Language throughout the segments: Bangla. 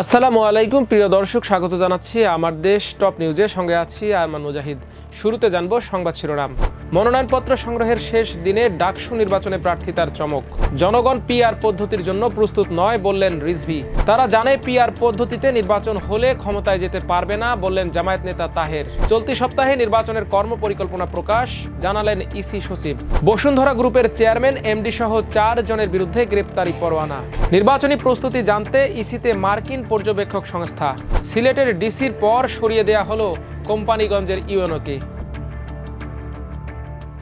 আসসালামু আলাইকুম, প্রিয় দর্শক, স্বাগত জানাচ্ছি আমার দেশ টপ নিউজের সঙ্গে আছি আরমান মুজাহিদ। শুরুতে জানব সংবাদ শিরোনাম। মনোনয়নপত্র সংগ্রহের শেষ দিনে ডাকসু নির্বাচনে প্রার্থিতার চমক। জনগণ পিআর পদ্ধতির জন্য প্রস্তুত নয় বললেন রিজভি। তারা জানে পিআর পদ্ধতিতে নির্বাচন হলে ক্ষমতায় যেতে পারবে না বললেন জামায়াত নেতা তাহের। চলতি সপ্তাহে নির্বাচনের কর্ম পরিকল্পনা প্রকাশ, জানালেন ইসি সচিব। বসুন্ধরা গ্রুপের চেয়ারম্যান, এমডি সহ চার জনের বিরুদ্ধে গ্রেপ্তারি পরোয়ানা। নির্বাচনী প্রস্তুতি জানতে ইসিতে মার্কিন পর্যবেক্ষক সংস্থা। সিলেটের ডিসির পর সরিয়ে দেয়া হলো কোম্পানিগঞ্জের ইউএনওকে।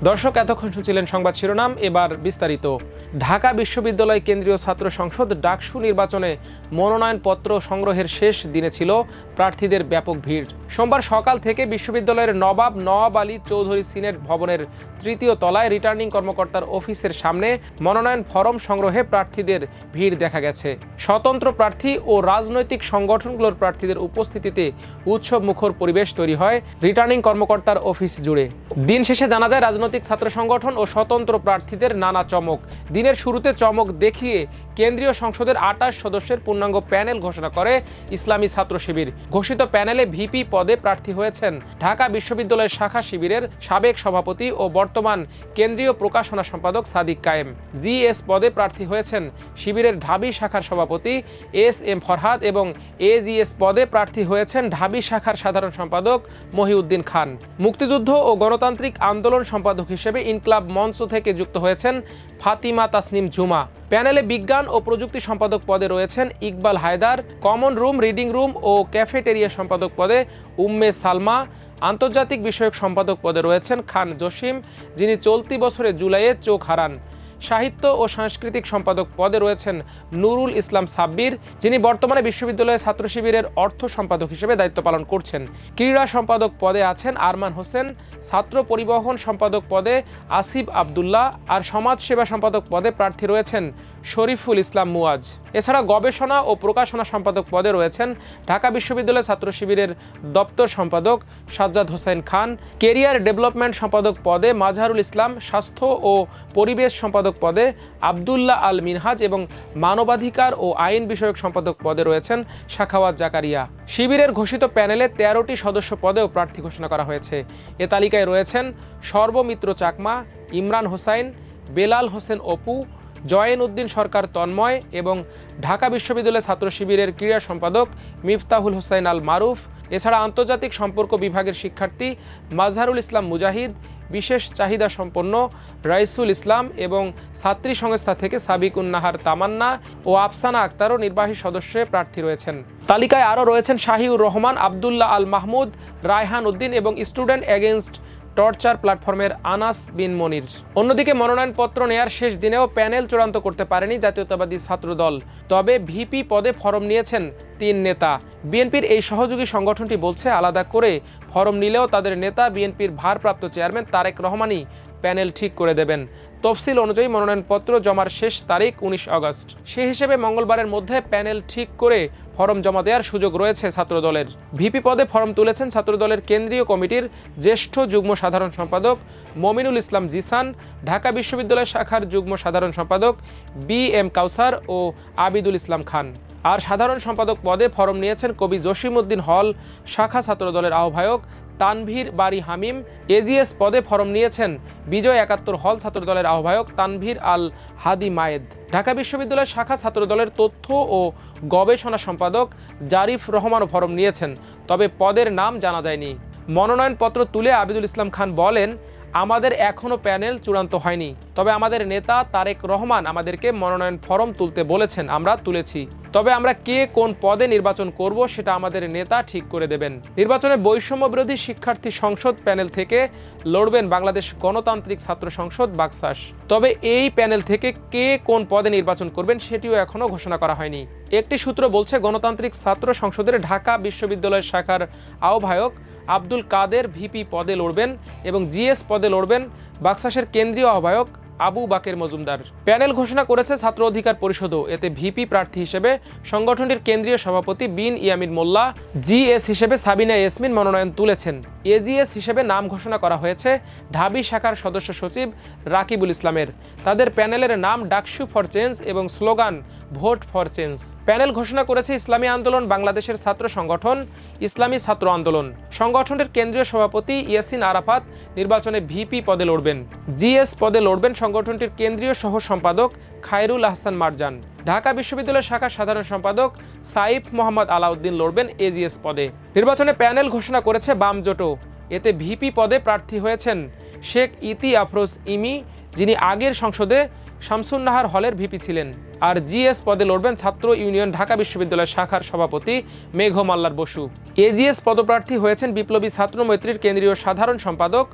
দর্শক, এতক্ষণ শুনছিলেন সংবাদ শিরোনাম। এবার বিস্তারিত। ঢাকা বিশ্ববিদ্যালয় কেন্দ্রীয় ছাত্র সংসদ ডাকসু নির্বাচনে মনোনয়নপত্র সংগ্রহের শেষ দিনে ছিল প্রার্থীদের ব্যাপক ভিড়। সোমবার সকাল থেকে বিশ্ববিদ্যালয়ের নবাব নওয়াব আলী চৌধুরী সিনেট ভবনের তৃতীয় তলায় রিটার্নিং কর্মকর্তার অফিসের সামনে মনোনয়ন ফরম সংগ্রহে প্রার্থীদের ভিড় দেখা গেছে। স্বতন্ত্র প্রার্থী ও রাজনৈতিক সংগঠনগুলোর প্রার্থীদের উপস্থিতিতে উৎসব মুখর পরিবেশ তৈরি হয় রিটার্নিং কর্মকর্তার অফিস জুড়ে। দিন শেষে জানা যায়, রাজনৈতিক ছাত্র সংগঠন ও স্বতন্ত্র প্রার্থীদের নানা চমক। দিনের শুরুতে চমক দেখিয়ে কেন্দ্রীয় সংসদের আটাশ সদস্যের পূর্ণাঙ্গ প্যানেল ঘোষণা করে ইসলামী ছাত্র শিবির। ঘোষিত প্যানেলে ভিপি পদে প্রার্থী হয়েছেন ঢাকা বিশ্ববিদ্যালয়ের শাখা শিবিরের সাবেক সভাপতি ও বর্তমান কেন্দ্রীয় প্রকাশনা সম্পাদক সাদিক কায়েম। জিএস পদে প্রার্থী হয়েছেন শিবিরের ঢাবি শাখার সভাপতি এস এম ফরহাদ এবং এজিএস পদে প্রার্থী হয়েছেন ঢাবি শাখার সাধারণ সম্পাদক মহিউদ্দিন খান। মুক্তিযুদ্ধ ও গণতান্ত্রিক আন্দোলন সম্পাদক হিসেবে ইনকলাব মঞ্চ থেকে যুক্ত হয়েছেন ফাতিমা তাসনিম জুমা। প্যানেলে বিজ্ঞান ও প্রযুক্তি সম্পাদক পদে রয়েছেন Iqbal Haider, common room, reading room ও ক্যাফেটেরিয়া সম্পাদক পদে উম্মে সালমা, আন্তর্জাতিক বিষয়ক সম্পাদক পদে রয়েছেন খান জসিম, যিনি চলতি বছরে জুলাইয়ে চোখ হারান। সাহিত্য ও সাংস্কৃতিক সম্পাদক পদে রয়েছেন নুরুল ইসলাম সাব্বির, যিনি বর্তমানে বিশ্ববিদ্যালয়ের ছাত্র শিবিরের অর্থ সম্পাদক হিসেবে দায়িত্ব পালন করছেন। ক্রীড়া সম্পাদক পদে আছেন আরমান হোসেন, ছাত্র পরিবহন সম্পাদক পদে আসিফ আবদুল্লাহ আর সমাজ সেবা সম্পাদক পদে প্রার্থী রয়েছেন শরীফুল ইসলাম মুয়াজ এছাড়া গবেষণা ও প্রকাশনা সম্পাদক পদে রয়েছেন ঢাকা বিশ্ববিদ্যালয় ছাত্র শিবিরের দপ্তর সম্পাদক সাজ্জাদ হোসেন খান, কেরিয়ার ডেভেলপমেন্ট সম্পাদক পদে মাজহারুল ইসলাম, স্বাস্থ্য ও পরিবেশ সম্পাদক পদে আবদুল্লাহ আল মিনহাজ এবং মানবাধিকার ও আইন বিষয়ক সম্পাদক পদে রয়েছেন শাখাওয়াত জাকারিয়া। শিবিরের ঘোষিত প্যানেলে তেরোটি সদস্য পদেও প্রার্থী ঘোষণা করা হয়েছে। এ তালিকায় রয়েছেন সর্বমিত্র চাকমা, ইমরান হোসাইন, বেলাল হোসেন অপু জয়েন উদ্দিন সরকার তন্ময় এবং ঢাকা বিশ্ববিদ্যালয় ছাত্র শিবিরের ক্রীড়া সম্পাদক মিফতাহুল হোসাইন আল মারুফ, এছাড়া আন্তর্জাতিক সম্পর্ক বিভাগের শিক্ষার্থী মাজহারুল ইসলাম মুজাহিদ, বিশেষ চাহিদা সম্পন্ন রাইসুল ইসলাম এবং ছাত্রী সংস্থা থেকে সাবিকুন নাহার তামান্না ও আফসানা আক্তারও নির্বাহী সদস্যে প্রার্থী রয়েছেন। তালিকায় আরও রয়েছেন শাহিউর রহমান, আবদুল্লাহ আল মাহমুদ, রায়হান উদ্দিন এবং স্টুডেন্ট এগেনস্ট টর্চার প্ল্যাটফর্মের আনাস বিন মনির। অন্যদিকে মনোনয়নপত্র নেয়ার শেষ দিনেও প্যানেল চূড়ান্ত করতে পারেনি জাতীয়তাবাদী ছাত্রদল। তবে ভিপি পদে ফরম নিয়েছেন তিন নেতা। বিএনপির এই সহযোগী সংগঠনটি বলছে, আলাদা করে ফরম নিলেও তাদের নেতা বিএনপির ভারপ্রাপ্ত চেয়ারম্যান তারেক রহমানই প্যানেল ঠিক করে দেবেন। তফসিল অনুযায়ী মনোনয়নপত্র জমার শেষ তারিখ উনিশ আগস্ট। সে হিসেবে মঙ্গলবারের মধ্যে প্যানেল ঠিক করে ফরম জমা দেওয়ার সুযোগ রয়েছে ছাত্রদলের। ভিপি পদে ফরম তুলেছেন ছাত্রদলের কেন্দ্রীয় কমিটির জ্যেষ্ঠ যুগ্ম সাধারণ সম্পাদক মমিনুল ইসলাম জিসান, ঢাকা বিশ্ববিদ্যালয় শাখার যুগ্ম সাধারণ সম্পাদক বি এম কাউসার ও আবিদুল ইসলাম খান। আর সাধারণ সম্পাদক পদে ফরম নিয়েছেন কবি জসিমউদ্দিন হল, শাখা ছাত্রদলের আহ্বায়ক তানভীর বাড়ি হামিম, এজিএস পদে ফরম নিয়েছেন বিজয় একাত্তর হল ছাত্রদলের আহ্বায়ক তানভীর আল হাদি মায়েদ। ঢাকা বিশ্ববিদ্যালয়ের শাখা ছাত্রদলের তথ্য ও গবেষণা সম্পাদক জারিফ রহমানও ফরম নিয়েছেন, তবে পদের নাম জানা যায়নি। মনোনয়নপত্র তুলে আবিদুল ইসলাম খান বলেন, আমাদের এখনও প্যানেল চূড়ান্ত হয়নি। তবে আমাদের নেতা তারেক রহমান আমাদেরকে মনোনয়ন ফরম তুলতে বলেছেন, আমরা তুলেছি। তবে আমরা কে কোন পদে নির্বাচন করব সেটা আমাদের নেতা ঠিক করে দেবেন। নির্বাচনে বৈষম্য বিরোধী শিক্ষার্থী সংসদ প্যানেল থেকে লড়বেন বাংলাদেশ গণতান্ত্রিক ছাত্র সংসদ বাকসাস। তবে এই প্যানেল থেকে কে কোন পদে নির্বাচন করবেন সেটিও এখনও ঘোষণা করা হয়নি। একটি সূত্র বলছে, গণতান্ত্রিক ছাত্র সংসদের ঢাকা বিশ্ববিদ্যালয় শাখার আহ্বায়ক আব্দুল কাদের ভিপি পদে লড়বেন এবং জিএস পদে লড়বেন বাকসাসের কেন্দ্রীয় আহ্বায়ক আবু বাকের মজুমদার। প্যানেল ঘোষণা করেছে ছাত্র অধিকার পরিষদও। এতে ভিপি প্রার্থী হিসেবে সংগঠনটির কেন্দ্রীয় সভাপতি বিন ইয়ামিন মোল্লা, জিএস হিসেবে সাবিনা ইয়াসমিন মনোনয়ন তুলেছেন। এজিএস হিসেবে নাম ঘোষণা করা হয়েছে ঢাবি শাখার সদস্য সচিব রাকিবুল ইসলামের। তাদের প্যানেলের নাম ডাকসু ফর চেঞ্জ এবং slogan vote for change. Panel ঘোষণা করেছে ইসলামী আন্দোলন, বাংলাদেশের ছাত্র সংগঠন, ইসলামী ছাত্র আন্দোলন। সংগঠনের কেন্দ্রীয় সভাপতি ইয়াসিন আরাফাত নির্বাচনে ভিপি পদে লড়বেন। জিএস পদে লড়বেন সংগঠনটির কেন্দ্রীয় সহ সম্পাদক খায়রুল আহসান মারজান। ঢাকা বিশ্ববিদ্যালয় শাখার সাধারণ সম্পাদক সাইফ মোহাম্মদ আলাউদ্দিন লড়বেন এজিএস পদে। নির্বাচনে প্যানেল ঘোষণা করেছে বাম জোটও এতে ভিপি পদে প্রার্থী হয়েছেন শেখ ইতি আফরোজ ইমি যিনি আগের সংসদে শামসুন্নাহার হলের ভিপি ছিলেন। আর জিএস পদে লড়বেন ছাত্র ইউনিয়ন ঢাকা বিশ্ববিদ্যালয় শাখার সভাপতি মেঘ মাল্লার বসু। এজিএস পদপ্রার্থী হয়েছেন বিপ্লবী ছাত্র মৈত্রীর কেন্দ্রীয় সাধারণ সম্পাদক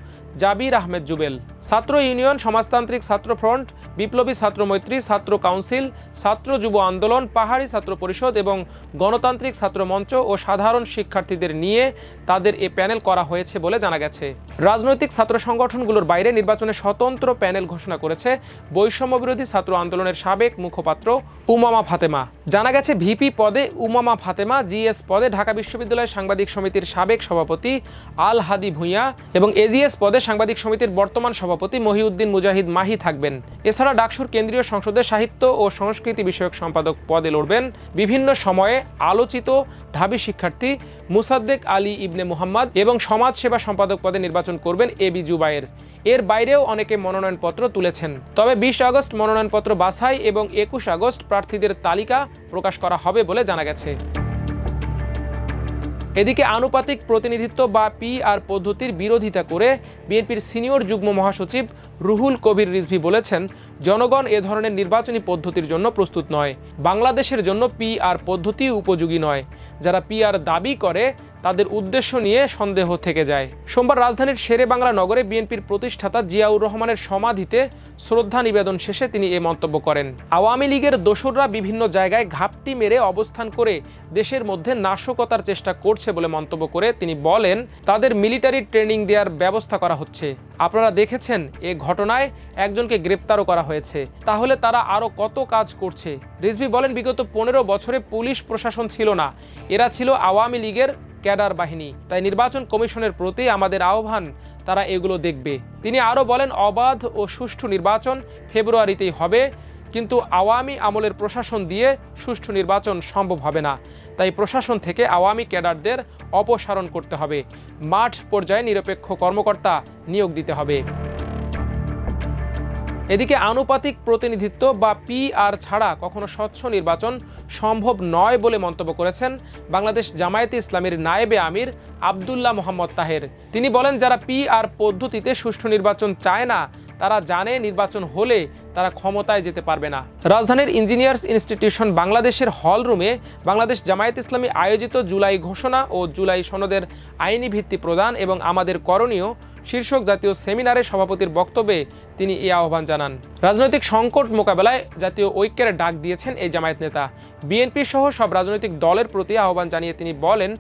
জাবির আহমেদ জুবেল। ছাত্র ইউনিয়ন, সমাজতান্ত্রিক ছাত্র ফ্রন্ট, বিপ্লবী ছাত্র মৈত্রী, ছাত্র কাউন্সিল, ছাত্র যুব আন্দোলন, পাহাড়ি ছাত্র পরিষদ এবং গণতান্ত্রিক ছাত্র মঞ্চ ও সাধারণ শিক্ষার্থীদের নিয়ে তাদের এ প্যানেল করা হয়েছে বলে জানা গেছে। রাজনৈতিক ছাত্র সংগঠনগুলোর বাইরে নির্বাচনে স্বতন্ত্র প্যানেল ঘোষণা করেছে বৈষম্য বিরোধী ছাত্র আন্দোলনের সাবেক মুখপাত্র উমামা ফাতেমা। জানা গেছে, ভিপি পদে উমামা ফাতেমা, জিএস পদে ঢাকা বিশ্ববিদ্যালয় সাংবাদিক সমিতির সাবেক সভাপতি আল হাদি ভূঁইয়া এবং এজিএস পদে সাংবাদিক সমিতির বর্তমান সভাপতি মহিউদ্দিন মুজাহিদ মাহি থাকবেন। এছাড়া ডাকসুর কেন্দ্রীয় সংসদের সাহিত্য ও সংস্কৃতি বিষয়ক সম্পাদক পদে লড়বেন বিভিন্ন সময়ে আলোচিত ঢাবি শিক্ষার্থী মুসাদ্দেক আলী ইবনে মুহাম্মদ এবং সমাজ সেবা সম্পাদক পদে নির্বাচন করবেন এ বি জুবায়ের। এর বাইরেও অনেকে মনোনয়নপত্র তুলেছেন। তবে বিশ আগস্ট মনোনয়নপত্র বাছাই এবং একুশ আগস্ট প্রার্থীদের তালিকা প্রকাশ করা হবে বলে জানা গেছে। এদিকে আনুপাতিক প্রতিনিধিত্ব বা পি আর পদ্ধতির বিরোধিতা করে বিএনপির সিনিয়র যুগ্ম মহাসচিব রুহুল কবির রিজভি বলেছেন জনগণ এ ধরনের নির্বাচনী পদ্ধতির জন্য প্রস্তুত নয়। বাংলাদেশের জন্য পি আর পদ্ধতি উপযোগী নয়। যারা পি আর দাবি করে, তাদের উদ্দেশ্য নিয়ে সন্দেহ থেকে যায়। সোমবার রাজধানীর শেরে বাংলা নগরে বিএনপির প্রতিষ্ঠাতা জিয়াউর রহমানের সমাধিতে শ্রদ্ধা নিবেদন শেষে তিনি এ মন্তব্য করেন। আওয়ামী লীগের দোসররা বিভিন্ন জায়গায় ঘাপটি মেরে অবস্থান করে দেশের মধ্যে নাশকতার চেষ্টা করছে বলে মন্তব্য করে তিনি বলেন, তাদের মিলিটারি ট্রেনিং দেওয়ার ব্যবস্থা করা হচ্ছে। আপনারা দেখেছেন এ ঘটনায় একজনকে গ্রেপ্তারও করা হয়েছে। তাহলে তারা আরও কত কাজ করছে? রিজভি বলেন, বিগত পনেরো বছরে পুলিশ প্রশাসন ছিল না। এরা ছিল আওয়ামী লীগের ক্যাডার বাহিনী। তাই নির্বাচন কমিশনের প্রতি আমাদের আহ্বান, তারা এগুলো দেখবে। তিনি আরও বলেন, অবাধ ও সুষ্ঠু নির্বাচন ফেব্রুয়ারিতেই হবে। কিন্তু আওয়ামী আমলের প্রশাসন দিয়ে সুষ্ঠু নির্বাচন সম্ভব হবে না। তাই প্রশাসন থেকে আওয়ামী ক্যাডারদের অপসারণ করতে হবে। মাঠ পর্যায়ে নিরপেক্ষ কর্মকর্তা নিয়োগ দিতে হবে। এদিকে আনুপাতিক প্রতিনিধিত্ব বা পি আর ছাড়া কখনো স্বচ্ছ নির্বাচন সম্ভব নয় বলে মন্তব্য করেছেন বাংলাদেশ জামায়াতে ইসলামের নায়েবে আমির আবদুল্লাহ মোহাম্মদ তাহের। তিনি বলেন, যারা পি আর পদ্ধতিতে সুষ্ঠু নির্বাচন চায় না তারা জানে নির্বাচন হলে তারা ক্ষমতায় যেতে পারবে না। রাজধানীর ইঞ্জিনিয়ার্স ইনস্টিটিউশন বাংলাদেশের হল রুমে বাংলাদেশ জামায়াত ইসলামী আয়োজিত জুলাই ঘোষণা ও জুলাই সনদের আইনি ভিত্তি প্রদান এবং আমাদের করণীয় শীর্ষক জাতীয় সেমিনারে সভাপতির বক্তব্যে তিনি এই আহ্বান জানান। রাজনৈতিক সংকট মোকাবেলায় জাতীয় ঐক্যের ডাক দিয়েছেন এই জামায়াত নেতা। বিএনপি সহ সব রাজনৈতিক দলের প্রতি আহ্বান জানিয়ে তিনি বলেন,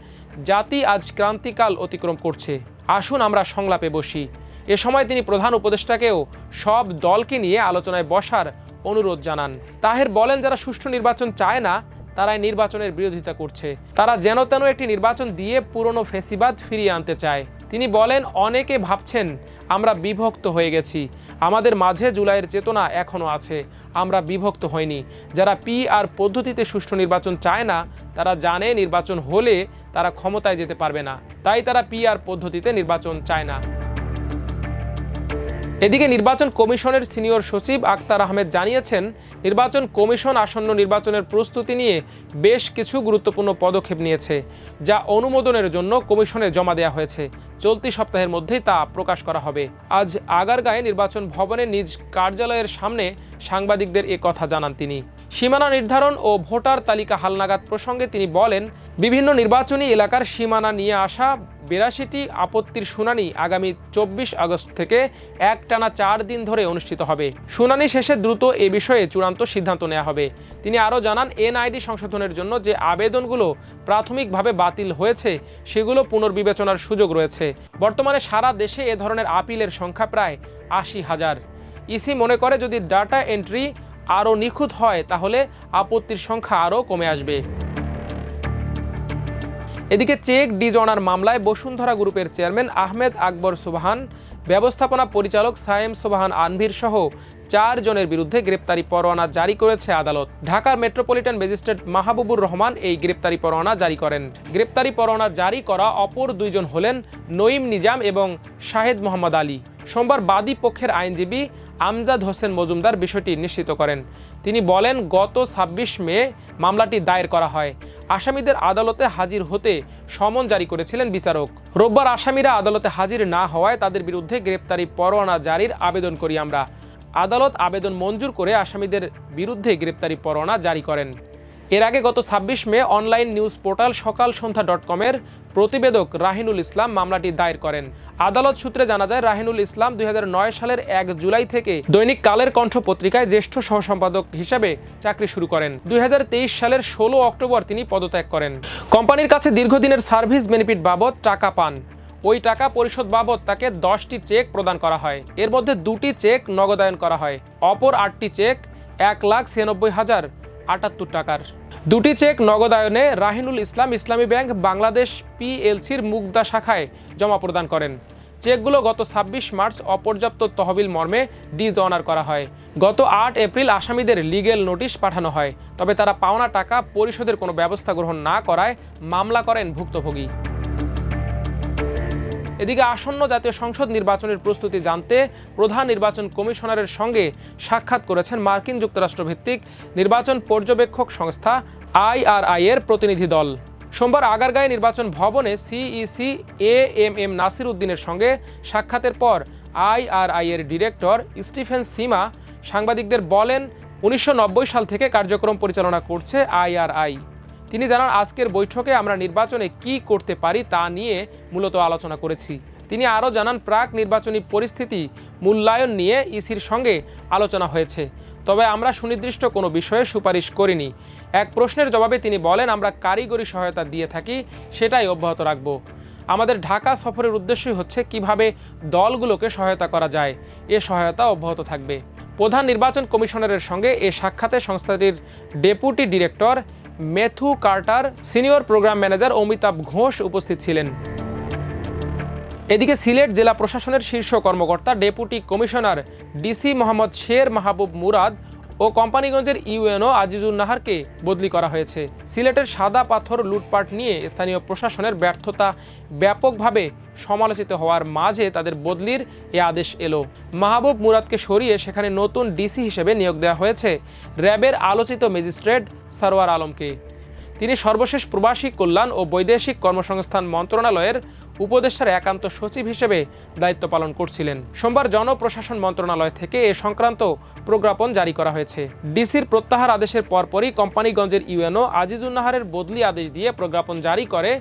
জাতি আজ ক্রান্তিকাল অতিক্রম করছে। আসুন আমরা সংলাপে বসি। এ সময় তিনি প্রধান উপদেষ্টাকেও সব দলকে নিয়ে আলোচনায় বসার অনুরোধ জানান। তাহের বলেন, যারা সুষ্ঠু নির্বাচন চায় না, তারাই নির্বাচনের বিরোধিতা করছে। তারা যেন তেন একটি নির্বাচন দিয়ে পুরনো ফেসিবাদ ফিরিয়ে আনতে চায়। তিনি বলেন, অনেকে ভাবছেন, আমরা বিভক্ত হয়ে গেছি। আমাদের মাঝে জুলাইয়ের চেতনা এখনও আছে। আমরা বিভক্ত হইনি। যারা পি আর পদ্ধতিতে সুষ্ঠু নির্বাচন চায় না, তারা জানে নির্বাচন হলে তারা ক্ষমতায় যেতে পারবে না। তাই তারা পি আর পদ্ধতিতে নির্বাচন চায় না। এদিকে নির্বাচন কমিশনের সিনিয়র সচিব আক্তার আহমেদ জানিয়েছেন, নির্বাচন কমিশন আসন্ন নির্বাচনের প্রস্তুতি নিয়ে বেশ কিছু গুরুত্বপূর্ণ পদক্ষেপ নিয়েছে, যা অনুমোদনের জন্য কমিশনে জমা দেওয়া হয়েছে। চলতি সপ্তাহের মধ্যেই তা প্রকাশ করা হবে। আজ আগারগাঁয়ে নির্বাচন ভবনের নিজ কার্যালয়ের সামনে সাংবাদিকদের এ কথা জানান তিনি। সীমানা নির্ধারণ ও ভোটার তালিকা হালনাগাদ প্রসঙ্গে তিনি বলেন, বিভিন্ন নির্বাচনী এলাকার সীমানা নিয়ে আসা বিরাশিটি আপত্তির শুনানি আগামী চব্বিশ আগস্ট থেকে একটানা চার দিন ধরে অনুষ্ঠিত হবে। শুনানি শেষে দ্রুত এ বিষয়ে চূড়ান্ত সিদ্ধান্ত নেওয়া হবে। তিনি আরও জানান, এনআইডি সংশোধনের জন্য যে আবেদনগুলো প্রাথমিকভাবে বাতিল হয়েছে, সেগুলো পুনর্বিবেচনার সুযোগ রয়েছে। বর্তমানে সারা দেশে এ ধরনের আপিলের সংখ্যা প্রায় আশি হাজার। ইসি মনে করে, যদি ডাটা এন্ট্রি আরও নিখুঁত হয়, তাহলে আপত্তির সংখ্যা আরও কমে আসবে। এদিকে চেক ডিজনার মামলায় বসুন্ধরা গ্রুপের চেয়ারম্যান আহমেদ আকবর সুবাহান, ব্যবস্থাপনা পরিচালক সায়েম সুবাহান আনভির সহ চার জনের বিরুদ্ধে গ্রেপ্তারি পরোয়ানা জারি করেছে আদালত। ঢাকার মেট্রোপলিটন ম্যাজিস্ট্রেট মাহবুবুর রহমান এই গ্রেপ্তারি পরোয়ানা জারি করেন। গ্রেপ্তারি পরোয়ানা জারি করা অপর দুইজন হলেন নঈম নিজাম এবং শাহেদ মোহাম্মদ আলী। সোমবার বাদী পক্ষের আইনজীবী আমজাদ হোসেন মজুমদার বিষয়টি নিশ্চিত করেন। তিনি বলেন, গত ছাব্বিশ মে মামলাটি দায়ের করা হয়। আসামিদের আদালতে হাজির হতে সমন জারি করেছিলেন বিচারক। রোববার আসামিরা আদালতে হাজির না হওয়ায় তাদের বিরুদ্ধে গ্রেপ্তারি পরোয়ানা জারির আবেদন করি আমরা। আদালত আবেদন মঞ্জুর করে আসামিদের বিরুদ্ধে গ্রেপ্তারি পরোয়ানা জারি করেন। এর আগে গত ছাব্বিশ মে অনলাইন নিউজ পোর্টাল সকাল সন্ধ্যা ডট কমের প্রতিবেদক রাহিনুল ইসলাম মামলাটি দায়ের করেন। আদালত সূত্রে জানা যায়, রাহিনুল ইসলাম দুই হাজার নয় সালের এক জুলাই থেকে দৈনিক কালের কণ্ঠ পত্রিকায় জ্যেষ্ঠ সহসম্পাদক হিসেবে চাকরি শুরু করেন। দুই হাজার তেইশ সালের ষোলো অক্টোবর তিনি পদত্যাগ করেন। কোম্পানির কাছে দীর্ঘদিনের সার্ভিস বেনিফিট বাবদ টাকা পান। ওই টাকা পরিশোধ বাবদ তাকে দশটি চেক প্রদান করা হয়। এর মধ্যে দুটি চেক নগদায়ন করা হয়। অপর আটটি চেক এক লাখ ছিয়ানব্বই হাজার আটাত্তর টাকার। দুটি চেক নগদায়নে রাহিনুল ইসলাম ইসলামী ব্যাংক বাংলাদেশ পিএলসির মুগদা শাখায় জমা প্রদান করেন। চেকগুলো গত ছাব্বিশ মার্চ অপর্যাপ্ত তহবিল মর্মে ডিজ অনার করা হয়। গত আট এপ্রিল আসামিদের লিগেল নোটিশ পাঠানো হয়। তবে তারা পাওনা টাকা পরিশোধের কোনো ব্যবস্থা গ্রহণ না করায় মামলা করেন ভুক্তভোগী। এদিকে আসন্ন জাতীয় সংসদ নির্বাচনের প্রস্তুতি জানতে প্রধান নির্বাচন কমিশনারের সঙ্গে সাক্ষাৎ করেছেন মার্কিন যুক্তরাষ্ট্র ভিত্তিক নির্বাচন পর্যবেক্ষক সংস্থা আইআরআই এর প্রতিনিধি দল। সোমবার আগারগাঁয়ে নির্বাচন ভবনে CEC A M M Nasir উদ্দিনের সঙ্গে সাক্ষাতের পর আইআরআই এর ডিরেক্টর স্টিফেন সিমা সাংবাদিকদের বলেন, উনিশশো নব্বই সাল থেকে কার্যক্রম পরিচালনা করছে আইআরআই তিনি জানান, আজকের বৈঠকে আমরা নির্বাচনে কি করতে পারি তা নিয়ে মূলত আলোচনা করেছি। তিনি আরও জানান, প্রাক নির্বাচনী পরিস্থিতি মূল্যায়ন নিয়ে ইসির সঙ্গে আলোচনা হয়েছে, তবে আমরা সুনির্দিষ্ট কোনো বিষয়ে সুপারিশ করিনি। এক প্রশ্নের জবাবে তিনি বলেন, আমরা কারিগরি সহায়তা দিয়ে থাকি, সেটাই অব্যাহত রাখব। আমাদের ঢাকা সফরের উদ্দেশ্যই হচ্ছে কীভাবে দলগুলোকে সহায়তা করা যায়। এ সহায়তা অব্যাহত থাকবে। প্রধান নির্বাচন কমিশনারের সঙ্গে এ সাক্ষাতে সংস্থাটির deputy director Matthew Carter senior programme manager Amitabh Ghosh উপস্থিত ছিলেন। এদিকে সিলেট জেলা প্রশাসনের শীর্ষ কর্মকর্তা, deputy commissioner, DC Mohammad Sher Mahbub Murad ও কোম্পানিগঞ্জের ইউএনও আজিজুল নাহারকে বদলি করা হয়েছে। সিলেটের সাদা পাথর লুটপাট নিয়ে স্থানীয় প্রশাসনের ব্যর্থতা ব্যাপকভাবে সমালোচিত হওয়ার মাঝে তাদের বদলির এ আদেশ এলো। মাহবুব মুরাদকে সরিয়ে সেখানে নতুন ডিসি হিসেবে নিয়োগ দেওয়া হয়েছে র্যাবের আলোচিত ম্যাজিস্ট্রেট সারোয়ার আলমকে। তিনি সর্বশেষ প্রবাসী কল্যাণ ও বৈদেশিক কর্মসংস্থান মন্ত্রণালয়ের উপদেষ্টার একান্ত সচিব হিসেবে দায়িত্ব পালন করছিলেন। সোমবার জনপ্রশাসন মন্ত্রণালয় থেকে এ সংক্রান্ত প্রজ্ঞাপন জারি করা হয়েছে। ডিসির প্রত্যাহার আদেশের পরপরই কোম্পানিগঞ্জের ইউএনও আজিজুন্নাহারের বদলি আদেশ দিয়ে প্রজ্ঞাপন জারি করে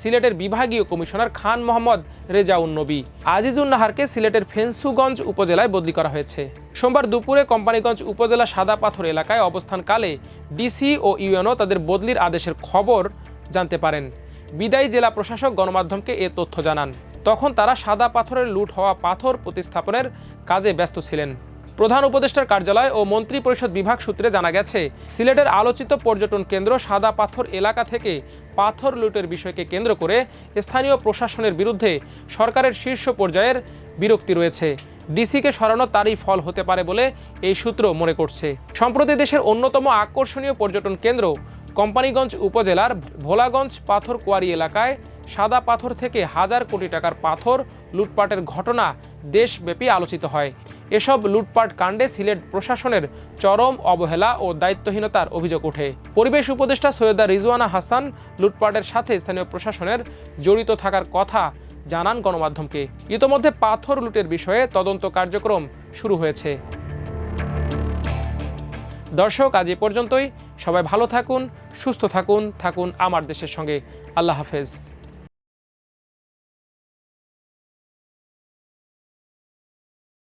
সিলেটের বিভাগীয় কমিশনার খান মোহাম্মদ রেজাউন নবী। আজিজুন নাহারকে সিলেটের ফেন্সুগঞ্জ উপজেলায় বদলি করা হয়েছে। সোমবার দুপুরে কোম্পানিগঞ্জ উপজেলা সাদা পাথর এলাকায় অবস্থানকালে ডিসি ও ইউএনও তাদের বদলির আদেশের খবর জানতে পারেন। বিদায়ী জেলা প্রশাসক গণমাধ্যমকে এ তথ্য জানান। তখন তারা সাদা পাথরের লুট হওয়া পাথর প্রতিস্থাপনের কাজে ব্যস্ত ছিলেন। প্রধান উপদেষ্টার কার্যালয় ও মন্ত্রী পরিষদ বিভাগ সূত্রে জানা গেছে, সিলেটের আলোচিত পর্যটন কেন্দ্র সাদা পাথর এলাকা থেকে পাথর লুটের বিষয়কে কেন্দ্র করে স্থানীয় প্রশাসনের বিরুদ্ধে সরকারের শীর্ষ পর্যায়ের বিরক্তি রয়েছে। ডিসিকে সরানো তারই ফল হতে পারে বলে এই সূত্র মনে করছে। সম্প্রতি দেশের অন্যতম আকর্ষণীয় পর্যটন কেন্দ্র কোম্পানিগঞ্জ উপজেলার ভোলাগঞ্জ পাথর কোয়ারি এলাকায় সাদা পাথর থেকে হাজার কোটি টাকার পাথর লুটপাটের ঘটনা দেশব্যাপী আলোচিত হয়। এসব লুটপাট কাণ্ডে সিলেট প্রশাসনের চরম অবহেলা ও দায়িত্বহীনতার অভিযোগ ওঠে। পরিবেশ উপদেষ্টা সৈয়দা রিজওয়ানা হাসান লুটপাটের সাথে স্থানীয় প্রশাসনের জড়িত থাকার কথা জানান গণমাধ্যমকে। ইতোমধ্যে পাথর লুটের বিষয়ে তদন্ত কার্যক্রম শুরু হয়েছে। দর্শক, আজ এ পর্যন্তই। সবাই ভালো থাকুন, সুস্থ থাকুন থাকুন আমার দেশের সঙ্গে। আল্লাহ হাফেজ।